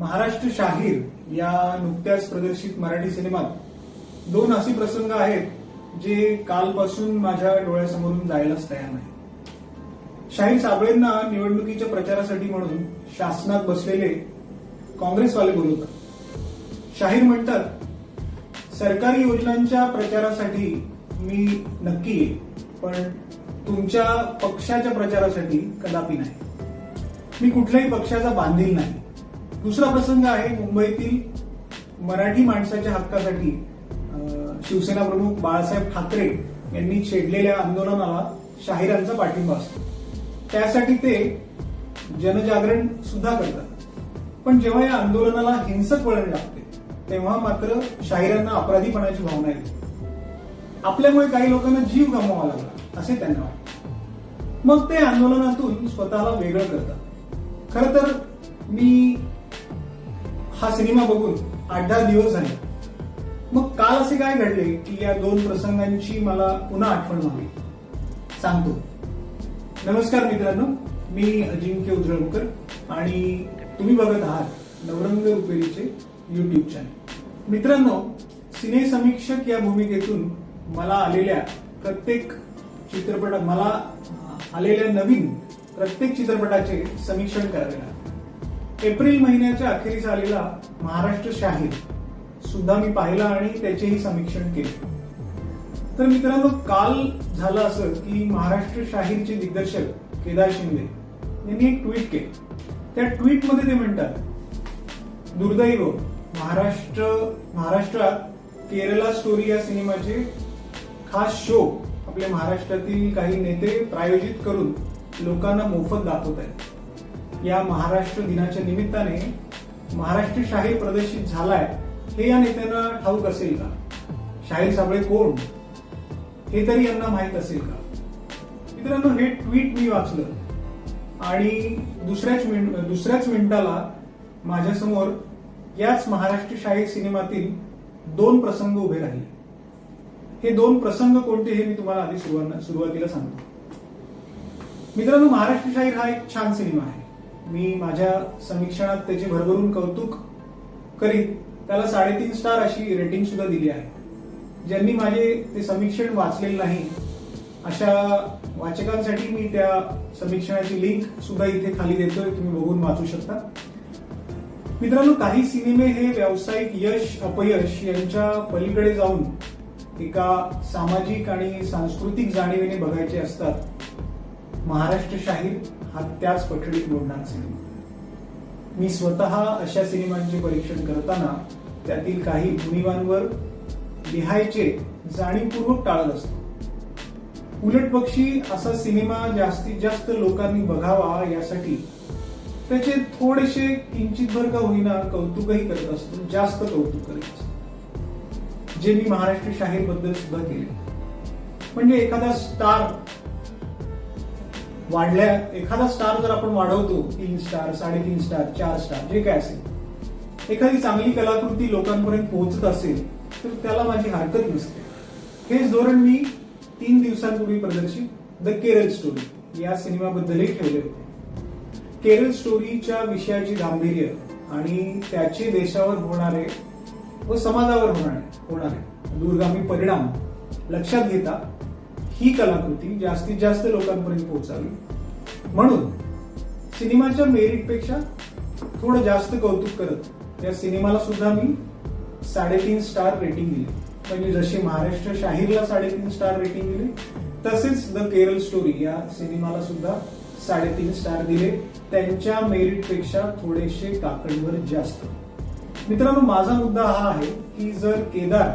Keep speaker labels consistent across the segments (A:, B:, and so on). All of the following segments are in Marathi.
A: महाराष्ट्र शाहीर या नुकत्याच प्रदर्शित मराठी सिनेमात दोन असे प्रसंग आहेत जे कालपासून माझ्या डोळ्यासमोरून जायलाच तयार नाही. शाहीर साबळेंना निवडणुकीच्या प्रचारासाठी म्हणून शासनात बसलेले काँग्रेसवाले बोलवतात. शाहीर म्हणतात सरकारी योजनांच्या प्रचारासाठी मी नक्की येईल पण तुमच्या पक्षाच्या प्रचारासाठी कदापि नाही. मी कुठल्याही पक्षाचा बांधील नाही. दुसरा प्रसंग आहे मुंबईतील मराठी माणसाच्या हक्कासाठी. शिवसेना प्रमुख बाळासाहेब ठाकरे यांनी छेडलेल्या आंदोलनाला शाहिरांचा पाठिंबा असतो. त्यासाठी ते जनजागरण सुद्धा करतात. पण जेव्हा या आंदोलनाला हिंसक वळण लागते तेव्हा मात्र शाहिरांना अपराधीपणाची भावना येते. आपल्यामुळे काही लोकांना जीव गमवावा लागला असे त्यांना वाटते. मग ते आंदोलनातून स्वतःला वेगळं करतात. खर तर मी हा सिनेमा बघून आठ दहा दिवस झाले. मग काल असे काय घडले की या दोन प्रसंगांची मला पुन्हा आठवण व्हावी सांगतो. नमस्कार मित्रांनो मी अजिंक्य उजळकर आणि तुम्ही बघत आहात नवरंग रुपेरीचे युट्यूब चॅनल मित्रांनो सिने समीक्षक या भूमिकेतून मला आलेल्या प्रत्येक चित्रपट मला आलेल्या नवीन प्रत्येक चित्रपटाचे समीक्षण करावे लागते. एप्रिल महिन्याच्या अखेरीस आलेला महाराष्ट्र शाहीर सुद्धा मी पाहिला आणि त्याचेही समीक्षण केले. तर मित्रांनो काल झालं असं की महाराष्ट्र शाहीरचे दिग्दर्शक केदार शिंदे यांनी एक ट्विट केलं. त्या ट्विटमध्ये ते म्हणतात दुर्दैव महाराष्ट्र महाराष्ट्रात केरला स्टोरी या सिनेमाचे खास शो आपल्या महाराष्ट्रातील काही नेते प्रायोजित करून लोकांना मोफत दाखवत आहेत. या महाराष्ट्र दिनाच्या निमित्ताने महाराष्ट्र शाही प्रदर्शित झालाय हे या नेत्यांना ठाऊक असेल का? शाहीर साबळे कोण? हे तरी यांना माहीत असेल का? मित्रांनो हे ट्विट मी वाचलं आणि दुसऱ्याच मिनिट दुसऱ्याच मिनिटाला माझ्यासमोर याच महाराष्ट्र शाहीर सिनेमातील दोन प्रसंग उभे राहिले. हे दोन प्रसंग कोणते हे मी तुम्हाला आधी सुरुवात- सुरुवातीला सांगतो. मित्रांनो महाराष्ट्र शाहीर हा एक छान सिनेमा आहे. मी माझ्या समीक्षणात त्याचे भरभरून कौतुक करीत त्याला साडेतीन स्टार अशी रेटिंग सुद्धा दिली आहे. ज्यांनी माझे ते समीक्षण वाचलेले नाही अशा वाचकांसाठी मी त्या समीक्षणाची लिंक सुद्धा इथे खाली देतोय तुम्ही बघून वाचू शकता. मित्रांनो काही सिनेमे हे व्यावसायिक यश अपयश यांच्या पलीकडे जाऊन एका सामाजिक आणि सांस्कृतिक जाणीवेने बघायचे असतात. महाराष्ट्र शाहीर हा त्याच पठडीत मोडणार सिनेमा. मी स्वतः अशा सिनेमांचे परीक्षण करताना त्यातील काही भूमिवांवर लिहायचे जाणीवपूर्वक टाळत असतो. उलट पक्षी असा सिनेमा जास्तीत जास्त लोकांनी बघावा यासाठी त्याचे थोडेसे किंचितभर का होईना कौतुकही करत असतो जास्त कौतुक करत असतो. जे मी महाराष्ट्र शाहीरबद्दल सुद्धा केले. म्हणजे एखादा स्टार वाढल्या एखादा स्टार जर आपण वाढवतो तीन स्टार साडेतीन स्टार चार स्टार जे काय असेल. एखादी चांगली कलाकृती लोकांपर्यंत पोहोचत असेल तर त्याला माझी हरकत नसते. हेच धोरण मी तीन दिवसांपूर्वी प्रदर्शित द केरळ स्टोरी या सिनेमाबद्दलही ठेवले होते. केरळ स्टोरीच्या विषयाची गांभीर्य आणि त्याचे देशावर होणारे व समाजावर होणारे होणारे दूरगामी परिणाम लक्षात घेता ही कलाकृती जास्तीत जास्त लोकांपर्यंत पोहोचावी. म्हणून सिनेमाच्या मेरिटपेक्षा थोडं जास्त कौतुक करत या सिनेमाला सुद्धा मी साडेतीन स्टार रेटिंग दिली. म्हणजे जशी महाराष्ट्र शाहीरला साडेतीन स्टार रेटिंग दिले तसेच द केरळ स्टोरी या सिनेमाला सुद्धा साडेतीन स्टार दिले. त्यांच्या मेरिटपेक्षा थोडेसे काकडीवर जास्त. मित्रांनो माझा मुद्दा हा आहे की जर केदार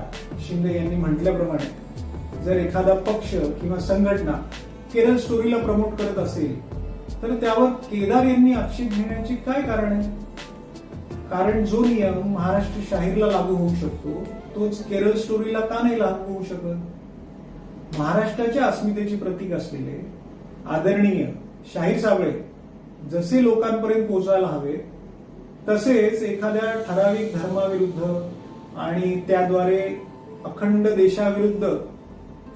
A: शिंदे यांनी म्हटल्याप्रमाणे जर एखादा पक्ष किंवा संघटना केरळ स्टोरीला प्रमोट करत असेल तर त्यावर केदार यांनी आक्षेप घेण्याचे काय कारण आहे? कारण जो नियम महाराष्ट्र शाहीरला लागू होऊ शकतो तोच केरळ स्टोरीला का नाही लागू होऊ शकत? महाराष्ट्राच्या अस्मितेचे प्रतीक असलेले आदरणीय शाहीर साबळे जसे लोकांपर्यंत पोहोचायला हवे तसेच एखाद्या ठराविक धर्माविरुद्ध आणि त्याद्वारे अखंड देशाविरुद्ध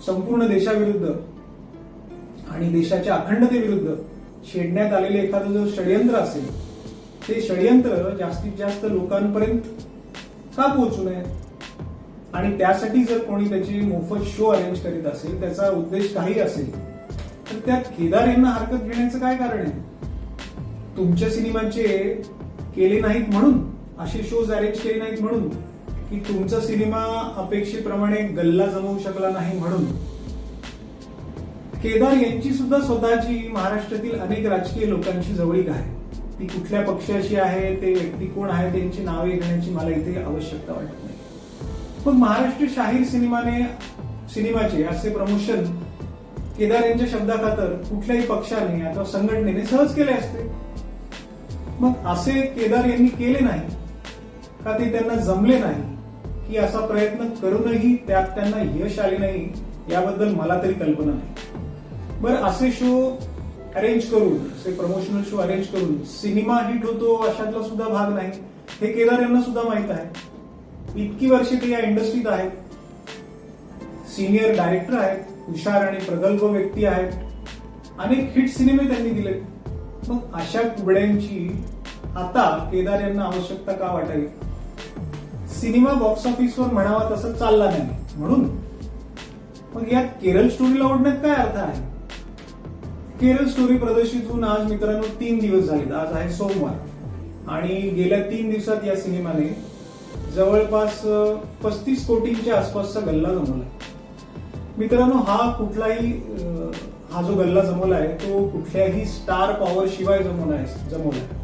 A: संपूर्ण देशाविरुद्ध आणि देशाच्या अखंडतेविरुद्ध छेडण्यात आलेले एखादं जो षडयंत्र असेल ते षडयंत्र जास्तीत जास्त लोकांपर्यंत का पोहोचू नये? आणि त्यासाठी जर कोणी त्याची मोफत शो अरेंज करीत असेल त्याचा उद्देश काही असेल तर त्यात केदार यांना हरकत घेण्याचं काय कारण आहे? तुमच्या सिनेमांचे केले नाहीत म्हणून असे शोज अरेंज केले नाहीत म्हणून की तुमचा सिनेमा अपेक्षेप्रमाणे गल्ला जमवू शकला नाही म्हणून. केदार यांची सुद्धा स्वतःची महाराष्ट्रातील अनेक राजकीय लोकांशी जवळीक आहे. ती कुठल्या पक्षाची आहे ते व्यक्ती कोण आहे त्यांची नावे घेण्याची मला इथे आवश्यकता वाटत नाही. पण महाराष्ट्र शाहीर सिनेमाने सिनेमाचे असे प्रमोशन केदार यांच्या शब्दाखातर कुठल्याही पक्षाने अथवा संघटनेने सहज केले असते. मग असे केदार यांनी केले नाही का ते त्यांना जमले नाही? की असा प्रयत्न करूनही त्यात त्यांना यश आले नाही याबद्दल मला तरी कल्पना नाही. बरं असे शो अरेंज करून असे प्रमोशनल शो अरेंज करून सिनेमा हिट होतो अशातला सुद्धा भाग नाही. हे केदार यांना सुद्धा माहीत आहे. इतकी वर्षे ते या इंडस्ट्रीत आहेत. सिनियर डायरेक्टर आहेत हुशार आणि प्रगल्भ व्यक्ती आहेत. अनेक हिट सिनेमे त्यांनी दिले मग अशा कुबड्यांची आता केदार यांना आवश्यकता का वाटावी? सिनेमा बॉक्स ऑफिसवर म्हणावा तसं चालला नाही. म्हणून? मग यात केरळ स्टोरीला ओढण्यात काय अर्थ आहे? केरळ स्टोरी प्रदर्शित होऊन आज मित्रांनो तीन दिवस झालेत. आज आहे सोमवार. आणि गेल्या तीन दिवसात या सिनेमाने जवळपास पस्तीस कोटींच्या आसपासचा गल्ला जमवला. मित्रांनो हा कुठलाही हा जो गल्ला जमवला आहे तो कुठल्याही स्टार पॉवर शिवाय जमवला आहे जमवला आहे.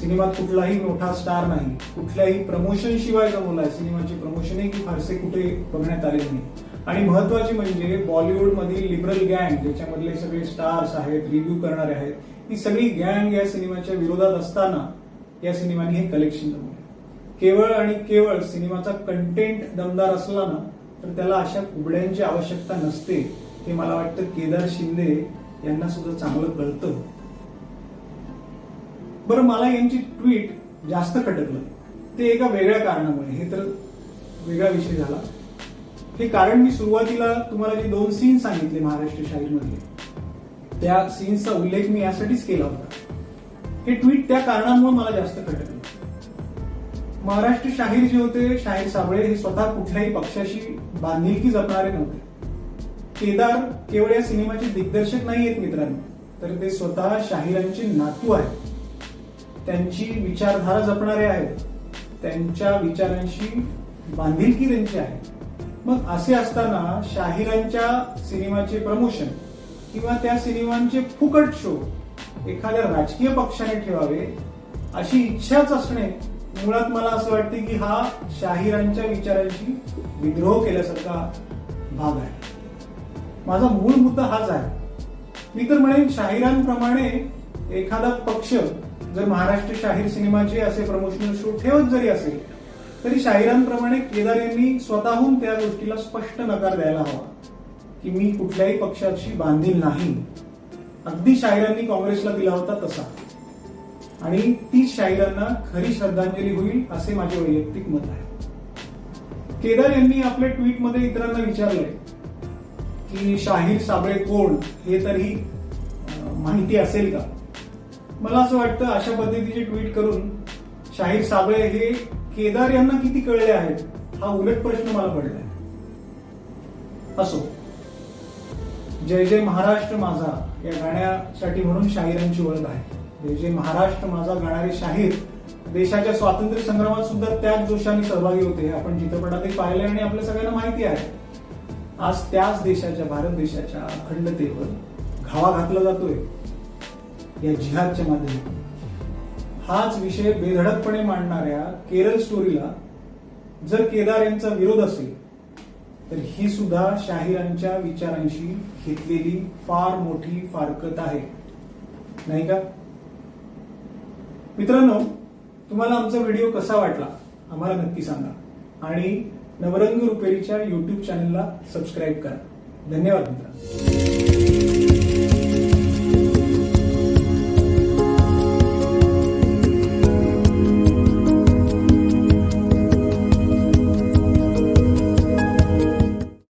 A: सिनेमात कुठलाही मोठा स्टार नाही. कुठल्याही प्रमोशन शिवाय आहे सिनेमाचे प्रमोशनही फारसे कुठे बघण्यात आले नाही. आणि महत्त्वाचे म्हणजे बॉलिवूडमधील लिबरल गँग ज्याच्यामधले सगळे स्टार्स आहेत रिव्ह्यू करणारे आहेत ही सगळी गँग या सिनेमाच्या विरोधात असताना या सिनेमाने हे कलेक्शन जमवले. केवळ आणि केवळ सिनेमाचा कंटेंट दमदार असला ना तर त्याला अशा कुबड्यांची आवश्यकता नसते हे मला वाटतं केदार शिंदे यांना सुद्धा चांगलं कळतं. बरं मला यांची ट्विट जास्त खटकलं. ते एका वेगळ्या कारणामुळे. हे तर वेगळा विषय झाला. हे कारण मी सुरुवातीला तुम्हाला जे दोन सीन सांगितले महाराष्ट्र शाहीरमधले त्या सीन्सचा उल्लेख मी यासाठीच केला होता. हे ट्विट त्या कारणामुळे मला जास्त खटकलं. महाराष्ट्र शाहीर जे होते शाहीर साबळे हे स्वतः कुठल्याही पक्षाशी बांधिलकी जपणारे नव्हते. केदार केवळ या सिनेमाचे दिग्दर्शक नाही आहेत मित्रांनो तर ते स्वतः शाहिरांचे नातू आहेत. त्यांची विचारधारा जपणारे आहेत. त्यांच्या विचारांशी बांधिलकी त्यांची आहे. मग असे असताना शाहिरांच्या सिनेमाचे प्रमोशन किंवा त्या सिनेमांचे फुकट शो एखाद्या राजकीय पक्षाने ठेवावे अशी इच्छाच असणे मुळात मला असं वाटते की हा शाहिरांच्या विचारांशी विद्रोह केल्यासारखा भाग आहे. माझा मूळ मुद्दा हाच आहे. मी तर म्हणेन शाहिरांप्रमाणे एखादा पक्ष जर महाराष्ट्र शाहीर सिनेमाचे असे प्रमोशनल शो ठेवत जरी असेल तरी शाहिरांप्रमाणे केदार यांनी स्वतःहून त्या गोष्टीला स्पष्ट नकार द्यायला हवा की मी कुठल्याही पक्षाशी बांधील नाही. अगदी शाहिरांनी काँग्रेसला दिला होता तसा. आणि तीच शाहिरांना खरी श्रद्धांजली होईल असे माझे वैयक्तिक मत आहे. केदार यांनी आपल्या ट्विटमध्ये इतरांना विचारलंय की शाहीर साबळे कोण हे तरी माहिती असेल का? मला असं वाटतं अशा पद्धतीचे ट्विट करून शाहीर साबळे हे केदार यांना किती कळले आहेत हा उलट प्रश्न मला पडलाय. असो. जय जय महाराष्ट्र माझा या गाण्यासाठी म्हणून शाहिरांची ओळख आहे. जय जय महाराष्ट्र माझा गाणारे शाहीर देशाच्या स्वातंत्र्य संग्रामात सुद्धा त्याच जोशाने सहभागी होते. आपण चित्रपटातही पाहिले आणि आपल्या सगळ्यांना माहिती आहे. आज त्याच देशाच्या भारत देशाच्या अखंडतेवर घावा घातला जातोय. या जिहादच्या माध्यमातून. हाच विषय बेधडकपणे मांडणाऱ्या केरळ स्टोरीला जर केदार यांचा विरोध असेल तर ही सुद्धा शाहिरांच्या विचारांशी घेतलेली फार मोठी फारकत आहे. नाही का? मित्रांनो तुम्हाला आमचा व्हिडिओ कसा वाटला आम्हाला नक्की सांगा. आणि नवरंग रुपेरीच्या युट्यूब चॅनलला सबस्क्राईब करा. धन्यवाद मित्रांनो.